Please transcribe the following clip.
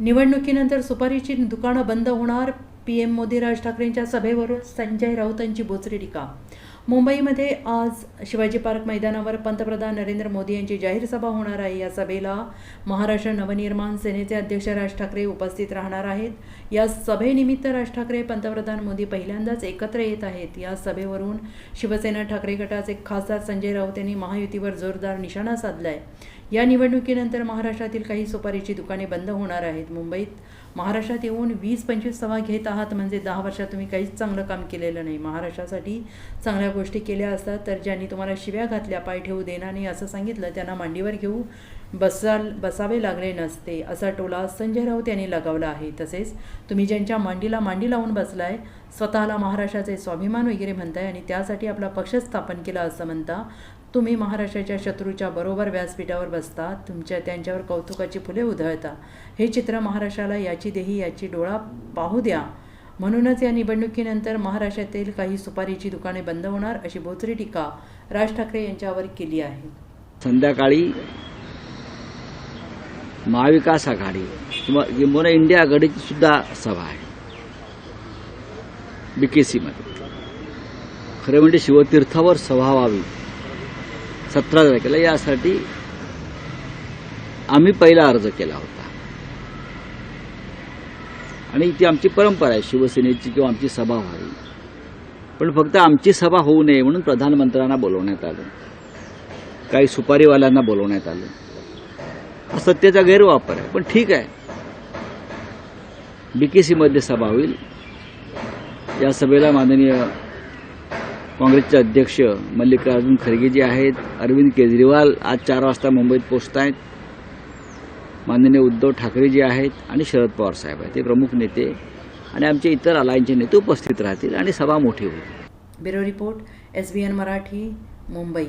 निवडणुकीनंतर सुपारीची दुकानं बंद होणार पीएम मोदी राज ठाकरेंच्या सभेवरून संजय राऊतांची बोचरी टीका मुंबईमध्ये आज शिवाजी पार्क मैदानावर पंतप्रधान नरेंद्र मोदी यांची जाहीर सभा होणार आहे. या सभेला महाराष्ट्र नवनिर्माण सेनेचे अध्यक्ष राज ठाकरे उपस्थित राहणार आहेत. या सभेनिमित्त राज ठाकरे पंतप्रधान मोदी पहिल्यांदाच एकत्र येत आहेत. या सभेवरून शिवसेना ठाकरे गटाचे खासदार संजय राऊत यांनी महायुतीवर जोरदार निशाणा साधलाय. या निवडणुकीनंतर महाराष्ट्रातील काही सुपारीची दुकाने बंद होणार आहेत. मुंबईत महाराष्ट्रात येऊन वीस पंचवीस सभा घेत आहात. म्हणजे दहा वर्षात तुम्ही काहीच चांगलं काम केलेलं नाही. महाराष्ट्रासाठी चांगल्या गोष्टी केल्या असतात तर ज्यांनी तुम्हाला शिव्या घातल्या पाय ठेवू देणार नाही असं सांगितलं त्यांना मांडीवर घेऊ बसाल बसावे लागले नसते असा टोला संजय राऊत यांनी लगावला आहे. तसेच तुम्ही ज्यांच्या मांडीला मांडी लावून बसलाय स्वतःला महाराष्ट्राचे स्वाभिमान वगैरे म्हणताय आणि त्यासाठी आपला पक्ष स्थापन केला असं म्हणता तुम्ही महाराष्ट्राच्या शत्रूच्या बरोबर व्यासपीठावर बसता तुमच्या त्यांच्यावर कौतुकाची फुले उधळता. हे चित्र महाराष्ट्राला याची देही याची डोळा पाहू द्या. म्हणूनच या निवडणुकीनंतर महाराष्ट्रातील काही सुपारीची दुकाने बंद होणार अशी बोचरी टीका राज ठाकरे यांच्यावर केली आहे. संध्याकाळी महाविकास आघाडी किंवा किंबहुना इंडिया आघाडीची सुद्धा सभा आहे. बी मध्ये खरं म्हणजे शिवतीर्थावर सभा व्हावी सतरा तारखेला यासाठी आम्ही पहिला अर्ज केला होता. आणि ती आमची परंपरा आहे शिवसेनेची किंवा आमची सभा व्हावी. पण फक्त आमची सभा होऊ नये म्हणून प्रधानमंत्र्यांना बोलवण्यात आलं. काही सुपारीवाल्यांना बोलवण्यात आलं. हा सत्तेचा गैरवापर आहे पण ठीक आहे. बी के सीमध्ये सभा होईल. या सभेला माननीय काँग्रेसचे अध्यक्ष मल्लिकार्जुन खरगे जे आहेत अरविंद केजरीवाल आज चार वाजता मुंबईत पोचत आहेत माननीय उद्धव ठाकरे जे आहेत आणि शरद पवार साहेब आहेत. ते प्रमुख नेते आणि आमचे इतर अलायन्सचे नेते उपस्थित राहतील आणि सभा मोठी होईल. Bureau report S B N Marathi Mumbai.